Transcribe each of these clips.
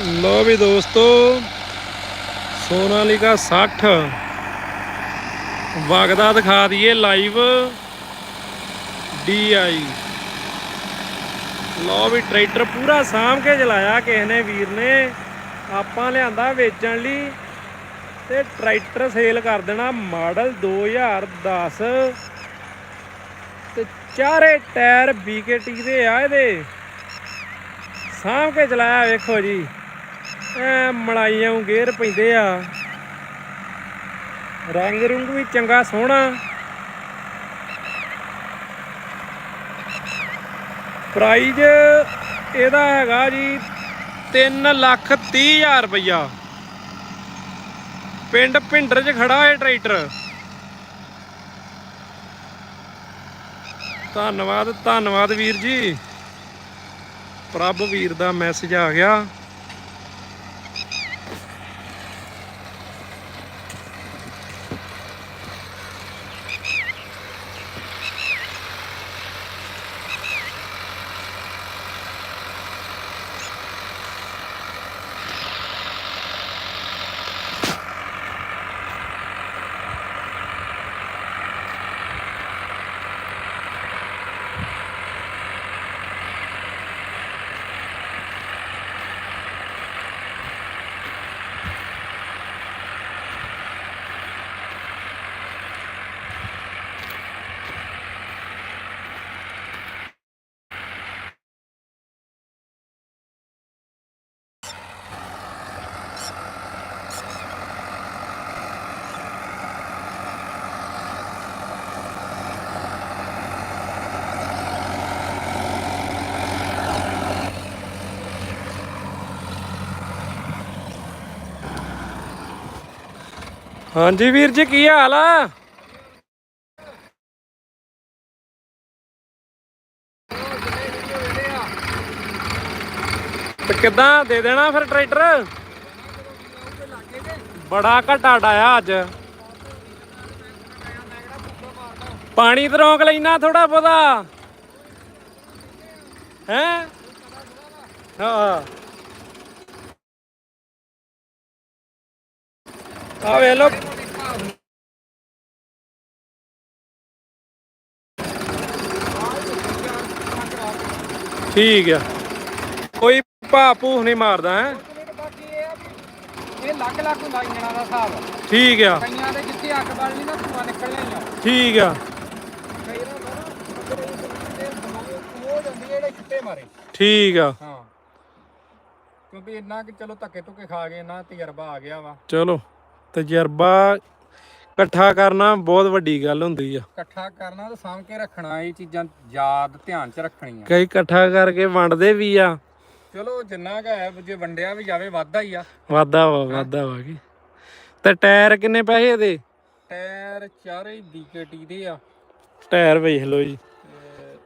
ਲੋ ਵੀ ਦੋਸਤੋ, ਸੋਨਾਲੀਕਾ 60 ਵਗਦਾ ਦਿਖਾ ਦਈਏ ਲਾਈਵ DI ਲੋ ਵੀ ਟਰੈਕਟਰ ਪੂਰਾ ਸਾਂਭ ਕੇ ਚਲਾਇਆ ਕਿਸੇ ਨੇ ਵੀਰ ਨੇ। ਆਪਾਂ ਲਿਆਂਦਾ ਵੇਚਣ ਲਈ ਤੇ ਟਰੈਕਟਰ ਸੇਲ ਕਰ ਦੇਣਾ ਮਾਡਲ 2010 ਤੇ ਚਾਰੇ ਟਾਇਰ BKT ਦੇ ਆ ਇਹਦੇ। ਸਾਂਭ ਕੇ ਚਲਾਇਆ ਵੇਖੋ ਜੀ। ਐ ਮਲਾਈਆਂ ਗੇਰ ਪੈਂਦੇ ਆ। ਰੰਗ ਰੁੰਗ ਵੀ ਚੰਗਾ ਸੋਹਣਾ। ਪ੍ਰਾਈਜ਼ ਇਹਦਾ ਹੈਗਾ ਜੀ 3 ਲੱਖ 30 ਹਜ਼ਾਰ ਰੁਪਈਆ। ਪਿੰਡ ਭਿੰਡਰ 'ਚ ਖੜਾ ਹੈ ਟਰੈਕਟਰ। ਧੰਨਵਾਦ ਧੰਨਵਾਦ ਵੀਰ ਜੀ। ਪ੍ਰਭ ਵੀਰ ਦਾ ਮੈਸੇਜ ਆ ਗਿਆ। ਹਾਂਜੀ ਵੀਰ ਜੀ, ਕੀ ਹਾਲ ਆ? ਤੇ ਕਿੱਦਾਂ ਦੇ ਦੇਣਾ ਫਿਰ ਟਰੈਕਟਰ? ਬੜਾ ਘਟਾ ਡਾਇਆ ਅੱਜ। ਪਾਣੀ ਤੇ ਰੋਕ ਲੈਣਾ ਥੋੜਾ ਬਹੁਤਾ। ਹੈ? ਹਾਂ। ਆ ਵੇ ਲੋ ਠੀਕ ਆ। ਕੋਈ ਭਾਪੂ ਨਹੀਂ ਮਾਰਦਾ ਹੈ? ਬਾਕੀ ਇਹ ਆ ਵੀ ਇਹ ਲੱਗ ਲੱਗ ਹੁੰਦਾ ਇੰਜਣਾ ਦਾ ਹਿਸਾਬ। ਠੀਕ ਆ। ਕਈਆਂ ਦੇ ਜਿੱਥੇ ਅੱਗ ਬਲਣੀ ਨਾ ਧੂਆ ਨਿਕਲਣਾ ਹੀ ਆ। ਠੀਕ ਆ। ਕਈ ਨਾ ਹੋ ਜਾਂਦੀ ਹੈ ਜਿਹੜੇ ਛਿੱਟੇ ਮਾਰੇ। ਠੀਕ ਆ। ਹਾਂ। ਕਿਉਂਕਿ ਇੰਨਾ ਕਿ ਚਲੋ ਧੱਕੇ ਧੁੱਕੇ ਖਾ ਗਏ ਨਾ ਤਜਰਬਾ ਆ ਗਿਆ ਵਾ। ਚਲੋ ਤਜਰਬਾ ਇਕੱਠਾ ਕਰਨਾ ਬਹੁਤ ਵੱਡੀ ਗੱਲ ਹੁੰਦੀ ਆ। ਇਕੱਠਾ ਕਰਨਾ ਤੇ ਸਾਂਭ ਕੇ ਰੱਖਣਾ ਇਹ ਚੀਜ਼ਾਂ ਯਾਦ ਧਿਆਨ ਚ ਰੱਖਣੀਆਂ। ਕਈ ਇਕੱਠਾ ਕਰਕੇ ਵੰਡਦੇ ਵੀ ਆ। ਚਲੋ ਜਿੰਨਾ ਕੁ ਹੈ ਜੇ ਵੰਡਿਆ ਵੀ ਜਾਵੇ ਵਾਧਾ ਹੀ ਆ। ਵਾਦਾ ਵਾ ਵਾਦਾ ਵਾ ਕੀ ਤੇ ਟਾਇਰ ਕਿੰਨੇ ਪੈਸੇ ਇਹਦੇ? ਟਾਇਰ ਚਾਰੇ BKT ਦੇ ਆ। ਟਾਇਰ ਵੇਖ ਲਓ ਜੀ। ਤੇ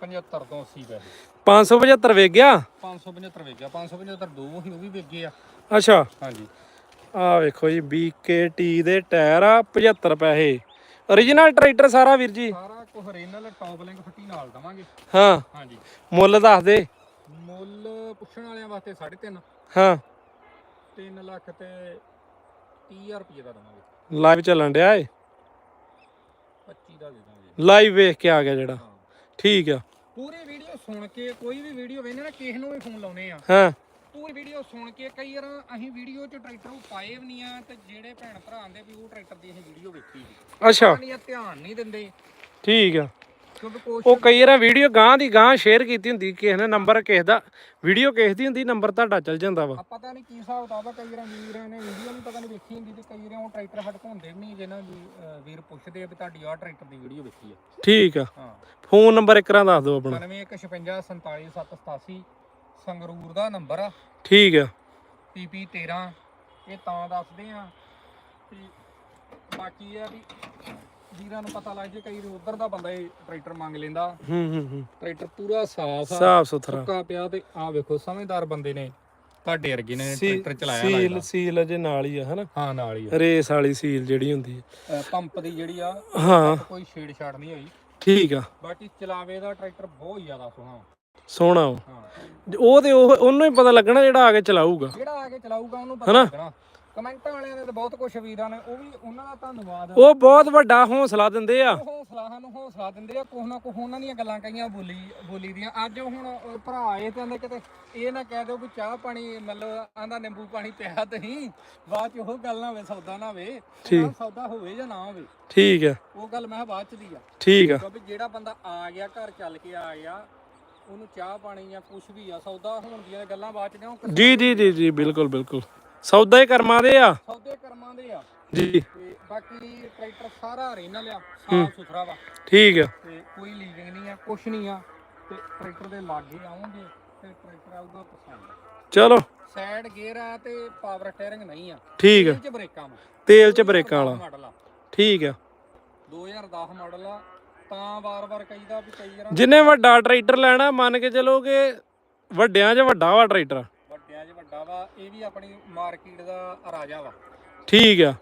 75 ਤੋਂ 80 ਪੈਸੇ। 575 ਵੇਚ ਗਿਆ? 575 ਵੇਚਿਆ 575 ਦੋ ਹੀ ਉਹ ਵੀ ਵੇਚੇ ਆ। ਅੱਛਾ। ਹਾਂਜੀ। ਆ ਵੇਖੋ ਜੀ BKT ਦੇ ਟਾਇਰ ਆ 75 ਪੈਸੇ। Origignal ਟਰੈਕਟਰ ਸਾਰਾ ਵੀਰ ਜੀ। ਸਾਰਾ ਕੁਝ ਰੀਨਲ ਟੌਪ ਲਿੰਕ ਫੱਟੀ ਨਾਲ ਦਵਾਂਗੇ। ਹਾਂ। ਹਾਂਜੀ। ਮੁੱਲ ਦੱਸ ਦੇ। ਮੁੱਲ ਪੁੱਛਣ ਵਾਲਿਆਂ ਵਾਸਤੇ 3.5 ਹਾਂ। 3 ਲੱਖ ਤੇ 30000 ਰੁਪਏ ਦਾ ਦਵਾਂਗੇ। ਲਾਈਵ ਚੱਲਣ ਡਿਆ ਏ? 25 ਦਾ ਦੇ ਦਾਂਗੇ ਲਾਈਵ ਵੇਖ ਕੇ ਆ ਗਿਆ ਜਿਹੜਾ। ਠੀਕ ਆ। ਪੂਰੀ ਵੀਡੀਓ ਸੁਣ ਕੇ ਕੋਈ ਵੀ ਵੀਡੀਓ ਵੇਖਦੇ ਨਾ ਕਿਸੇ ਨੂੰ ਵੀ ਫੋਨ ਲਾਉਨੇ ਆ। ਹਾਂ। ਪੂਰੀ ਵੀਡੀਓ ਸੁਣ ਕੇ ਕਈ ਵਾਰ ਅਸੀਂ ਵੀਡੀਓ 'ਚ ਟਰੈਕਟਰ ਉਹ ਪਾਏ ਵੀ ਨਹੀਂ ਆ ਤੇ ਜਿਹੜੇ ਭੈਣ ਭਰਾ ਆਂਦੇ ਵੀ ਉਹ ਟਰੈਕਟਰ ਦੀ ਅਸੀਂ ਵੀਡੀਓ ਵੇਖੀ ਸੀ। ਅੱਛਾ। ਨਹੀਂ ਧਿਆਨ ਨਹੀਂ ਦਿੰਦੇ। ਠੀਕ ਆ। ਕਿਉਂਕਿ ਉਹ ਕਈ ਵਾਰ ਵੀਡੀਓ ਗਾਂ ਦੀ ਗਾਂ ਸ਼ੇਅਰ ਕੀਤੀ ਹੁੰਦੀ ਕਿਸੇ ਨੇ ਨੰਬਰ ਕਿਸੇ ਦਾ ਵੀਡੀਓ ਕਿਸੇ ਦੀ ਹੁੰਦੀ ਨੰਬਰ ਤੁਹਾਡਾ ਚੱਲ ਜਾਂਦਾ ਵਾ। ਆ ਪਤਾ ਨਹੀਂ ਕੀ ਹਿਸਾਬ ਕਿਤਾਬ ਆ ਕਈ ਵਾਰ ਵੀਰਾਂ ਨੇ ਵੀਡੀਓ ਵੀ ਪਤਾ ਨਹੀਂ ਵੇਖੀ ਹੁੰਦੀ ਤੇ ਕਈ ਵਾਰ ਉਹ ਟਰੈਕਟਰ ਹਟਕਾਉਂਦੇ ਵੀ ਨਹੀਂ ਜਿਹਨਾਂ ਦੀ ਅਹ, ਵੀਰ ਪੁੱਛਦੇ ਆ ਵੀ ਤੁਹਾਡੀ ਆਹ ਟਰੈਕਟਰ ਦੀ ਵੀਡੀਓ ਵੇਖੀ ਆ। ਠੀਕ ਆ। ਹਾਂ। ਫੋਨ ਨੰਬਰ ਇੱਕ ਰਾਂ ਦੱਸ ਦਿਓ ਆਪਣਾ। 9156477787 ਸੰਗਰੂਰ ਦਾ ਨੰਬਰ ਆ। ਠੀਕ ਆ। ਪੀਪੀ 13 ਇਹ ਤਾਂ ਦੱਸਦੇ ਆ। ਤੇ ਬਾਕੀ ਆ ਵੀ ਵੀਰਾਂ ਨੂੰ ਪਤਾ ਲੱਗ ਜੇ ਕਈ ਉਧਰ ਦਾ ਬੰਦਾ ਇਹ ਟਰੈਕਟਰ ਮੰਗ ਲੈਂਦਾ। ਹੂੰ ਹੂੰ ਹੂੰ। ਟਰੈਕਟਰ ਪੂਰਾ ਸਾਫ਼ ਆ। ਸਾਫ਼ ਸੁਥਰਾ। ਸੁੱਕਾ ਪਿਆ ਤੇ ਆ ਵੇਖੋ ਸਮਝਦਾਰ ਬੰਦੇ ਨੇ ਤੁਹਾਡੇ ਵਰਗੇ ਨੇ ਟਰੈਕਟਰ ਚਲਾਇਆ ਸੀਲ ਸੀਲ ਅਜੇ ਨਾਲ ਹੀ ਆ ਹਨਾ? ਹਾਂ ਨਾਲ ਹੀ ਆ। ਰੇਸ ਵਾਲੀ ਸੀਲ ਜਿਹੜੀ ਹੁੰਦੀ ਹੈ ਪੰਪ ਦੀ ਜਿਹੜੀ ਆ ਹਾਂ। ਕੋਈ ਛੇੜ ਛਾੜ ਨਹੀਂ ਹੋਈ। ਠੀਕ ਆ। ਬਾਕੀ ਚਲਾਵੇ ਦਾ ਟਰੈਕਟਰ ਬਹੁਤ ਜ਼ਿਆਦਾ ਸੋਹਣਾ। ਸੋਹਣਾ ਵਾ। ਹਾਂ। ਉਹ ਤੇ ਉਹ ਉਹਨੂੰ ਹੀ ਪਤਾ ਲੱਗਣਾ ਜਿਹੜਾ ਆ ਕੇ ਚਲਾਊਗਾ। ਜਿਹੜਾ ਆ ਕੇ ਚਲਾਊਗਾ ਉਹਨੂੰ ਪਤਾ ਲੱਗਣਾ। ਕਮੈਂਟਾਂ ਵਾਲਿਆਂ ਨੇ ਤਾਂ ਬਹੁਤ ਕੁਝ ਵੀਰਾਂ ਨੇ ਉਹ ਵੀ ਉਹਨਾਂ ਦਾ ਧੰਨਵਾਦ। ਉਹ ਬਹੁਤ ਵੱਡਾ ਹੌਸਲਾ ਦਿੰਦੇ ਆ। ਉਹ ਹੌਸਲਾ ਸਾਨੂੰ ਹੌਸਲਾ ਦਿੰਦੇ ਆ ਕੁਛ ਨਾ ਕੁਛ ਉਹਨਾਂ ਦੀਆਂ ਗੱਲਾਂ ਕਈਆਂ ਬੋਲੀ ਬੋਲੀ ਦੀਆਂ। ਅੱਜ ਹੁਣ ਉਹ ਭਰਾ ਆਏ ਤੇ ਕਹਿੰਦੇ ਕਿਤੇ ਇਹ ਨਾ ਕਹਿ ਦਿਓ ਵੀ ਚਾਹ ਪਾਣੀ ਮਤਲਬ ਆਂਦਾ ਨਿੰਬੂ ਪਾਣੀ ਪਿਆ ਤੁਸੀਂ ਬਾਅਦ ਚ ਉਹ ਗੱਲ ਨਾ ਹੋਵੇ ਸੌਦਾ ਨਾ ਹੋਵੇ ਠੀਕ। ਸੌਦਾ ਹੋਵੇ ਜਾਂ ਨਾ ਹੋਵੇ। ਠੀਕ ਆ। ਉਹ ਗੱਲ ਮੈਂ ਕਿਹਾ ਬਾਅਦ ਚ ਦੀ ਆ। ਠੀਕ ਆ। ਕਿਉਂਕਿ ਜਿਹੜਾ ਬੰਦਾ ਆ ਗਿਆ ਘਰ ਚੱਲ ਕੇ ਆ ਗਿਆ ਉਹਨੂੰ ਚਾਹ ਪਾਣੀ ਜਾਂ ਕੁਛ ਵੀ ਆ ਸੌਦਾ ਹੋਣ ਦੀਆਂ ਗੱਲਾਂ ਬਾਅਦ ਚ ਨੇ ਉਹ ਜੀ ਜੀ ਜੀ ਜੀ ਬਿਲਕੁਲ ਬਿਲਕੁਲ। ਸੌਦਾ ਹੀ ਕਰਮਾਂ ਦੇ ਆ। ਸੌਦੇ ਕਰਮਾਂ ਦੇ ਆ। ਜੀ। ਤੇ ਬਾਕੀ ਟਰੈਕਟਰ ਸਾਰਾ ਰੇਨਾ ਲਿਆ ਸਾਫ਼ ਸੁਥਰਾ ਵਾ। ਠੀਕ ਆ। ਤੇ ਕੋਈ ਲੀਕਿੰਗ ਨਹੀਂ ਆ ਕੁਛ ਨਹੀਂ ਆ। ਤੇ ਟਰੈਕਟਰ ਦੇ ਲਾਗੇ ਆਉਂਗੇ ਤੇ ਟਰੈਕਟਰ ਆਊਗਾ ਪਸੰਦ। ਚਲੋ। ਸਾਈਡ ਗੇਅਰ ਆ ਤੇ ਪਾਵਰ ਸਟੀਅਰਿੰਗ ਨਹੀਂ ਆ। ਠੀਕ ਆ। ਇਹ ਚ ਬ੍ਰੇਕਾਂ ਵਾ। ਤੇਲ ਚ ਬ੍ਰੇਕਾਂ ਵਾਲਾ। ਮਾਡਲ ਆ। ਠੀਕ ਆ। 2010 ਮਾਡਲ ਆ ਤਾਂ ਵਾਰ-ਵਾਰ ਕਹੀਦਾ ਵੀ ਕਈ ਵਾਰ ਜਿੰਨੇ ਵੱਡਾ ਟਰੈਕਟਰ ਲੈਣਾ ਮੰਨ ਕੇ ਚਲੋ ਕਿ ਵੱਡਿਆਂ 'ਚ ਵੱਡਾ ਵਾ ਟਰੈਕਟਰ। ਵੱਡਿਆਂ 'ਚ ਵੱਡਾ ਵਾ ਇਹ ਵੀ ਆਪਣੀ ਮਾਰਕੀਟ ਦਾ ਰਾਜਾ ਵਾ। ਠੀਕ ਆ।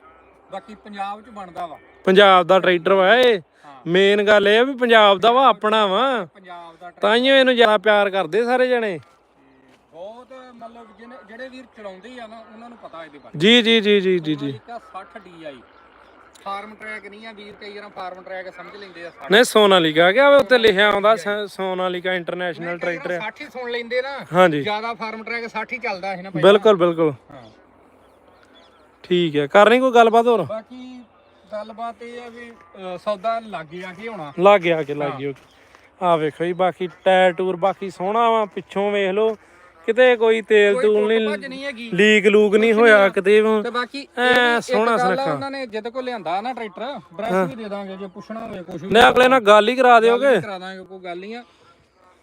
ਬਾਕੀ ਪੰਜਾਬ 'ਚ ਬਣਦਾ ਵਾ। ਪੰਜਾਬ ਦਾ ਟਰੈਕਟਰ ਵਾ ਇਹ। ਹਾਂ। ਮੇਨ ਗੱਲ ਇਹ ਆ ਵੀ ਪੰਜਾਬ ਦਾ ਵਾ ਆਪਣਾ ਵਾ। ਪੰਜਾਬ ਦਾ ਇਹਨੂੰ ਜ਼ਿਆਦਾ ਪਿਆਰ ਕਰਦੇ ਸਾਰੇ ਜਣੇ। ਬਹੁਤ ਮਤਲਬ ਜਿਹਨੇ ਜਿਹੜੇ ਵੀਰ ਚਲਾਉਂਦੇ ਆ ਨਾ ਉਹਨਾਂ ਨੂੰ ਪਤਾ ਇਹਦੇ ਬਾਰੇ। ਜੀ ਜੀ ਜੀ ਜੀ ਜੀ ਜੀ। ਇੱਕ 60 DI ਫਾਰਮ ਟਰੈਕ ਨਹੀਂ ਆ ਵੀਰ ਕਈ ਵਾਰ ਫਾਰਮ ਟਰੈਕ ਸਮਝ ਲੈਂਦੇ ਆ 60 ਨਹੀਂ ਸੋਨਾਲੀਕਾ ਗਿਆ ਉੱਤੇ ਲਿਖਿਆ ਆਉਂਦਾ ਸੋਨਾਲੀਕਾ ਇੰਟਰਨੈਸ਼ਨਲ ਟਰੈਕਟਰ ਆ। 60 ਹੀ ਸੁਣ ਲੈਂਦੇ ਨਾ। ਹਾਂਜੀ। ਜ਼ਿਆਦਾ ਫਾਰਮ ਟਰੈਕ 60 ਹੀ ਚੱਲਦਾ ਸੀ ਨਾ ਬਿਲਕੁਲ ਬਿਲਕੁਲ। ਹਾਂ। ਠੀਕ ਹੈ ਕਰਨੀ ਕੋਈ ਗੱਲਬਾਤ ਹੋਰ? ਬਾਕੀ ਗੱਲਬਾਤ ਇਹ ਆ ਵੀ ਸੌਦਾ ਲੱਗੇ ਆ ਕੀ ਹੋਣਾ? ਲੱਗ ਗਿਆ ਕਿ ਲੱਗ ਗਿਆ। ਆ ਵੇਖੋ ਜੀ ਬਾਕੀ ਟਾਇਰ ਟੂਰ ਬਾਕੀ ਸੋਹਣਾ ਵਾ ਪਿੱਛੋਂ ਵੇਖ ਲਓ। ਕਿਤੇ ਕੋਈ ਤੇਲ ਤੂਲ ਨਹੀਂ ਹੈਗੀ। ਲੀਕ ਲੂਕ ਨਹੀਂ ਹੋਇਆ ਕਿਤੇ। ਤੇ ਬਾਕੀ ਐਂ ਸੋਹਣਾ ਸੁਨੱਖਾ। ਉਹਨਾਂ ਨੇ ਜਿੱਦ ਕੋ ਲਿਆਂਦਾ ਨਾ ਟਰੈਕਟਰ ਬ੍ਰਸ਼ ਵੀ ਦੇ ਦਾਂਗੇ ਜੇ ਪੁੱਛਣਾ ਹੋਵੇ ਕੁਝ ਵੀ। ਨਹੀਂ ਅਗਲੇ ਨਾਲ ਗੱਲ ਹੀ ਕਰਾ ਦਿਓਗੇ। ਕਰਾ ਦਾਂਗੇ ਕੋਈ ਗੱਲ ਨਹੀਂ ਆ।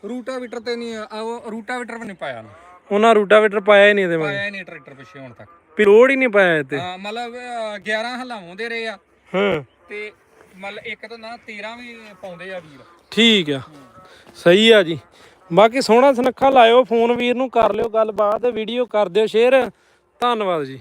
ਰੂਟਾਵੀਟਰ ਤੇ ਨਹੀਂ ਆ ਉਹ ਰੂਟਾਵੀਟਰ ਵੀ ਨਹੀਂ ਪਾਇਆ ਨਾ ਉਹਨਾਂ ਰੂਟਾਵੇਟਰ ਪਾਇਆ ਹੀ ਨਹੀਂ ਇਹਦੇ ਮੈਂ ਪਾਇਆ ਹੀ ਨਹੀਂ ਟਰੈਕਟਰ ਪਿੱਛੇ ਹੁਣ ਤੱਕ। ਵੀ ਲੋਡ ਹੀ ਨਹੀਂ ਪਾਇਆ ਇੱਥੇ। ਹਾਂ ਮਤਲਬ ਅ, 11 ਹਲਾਉਂਦੇ ਰਹੇ ਆ। ਹਾਂ। ਤੇ ਮਤਲਬ ਇੱਕ ਤਾਂ ਨਾ 13 ਵੀ ਪਾਉਂਦੇ ਆ ਵੀਰ। ਠੀਕ ਆ। ਸਹੀ ਆ ਜੀ। ਬਾਕੀ ਸੋਹਣਾ ਸੁਨੱਖਾ ਲਾਇਓ, ਫੋਨ ਵੀਰ ਨੂੰ ਕਰ ਲਿਓ ਗੱਲਬਾਤ ਵੀਡੀਓ ਕਰ ਦਿਓ ਸ਼ੇਅਰ ਧੰਨਵਾਦ ਜੀ।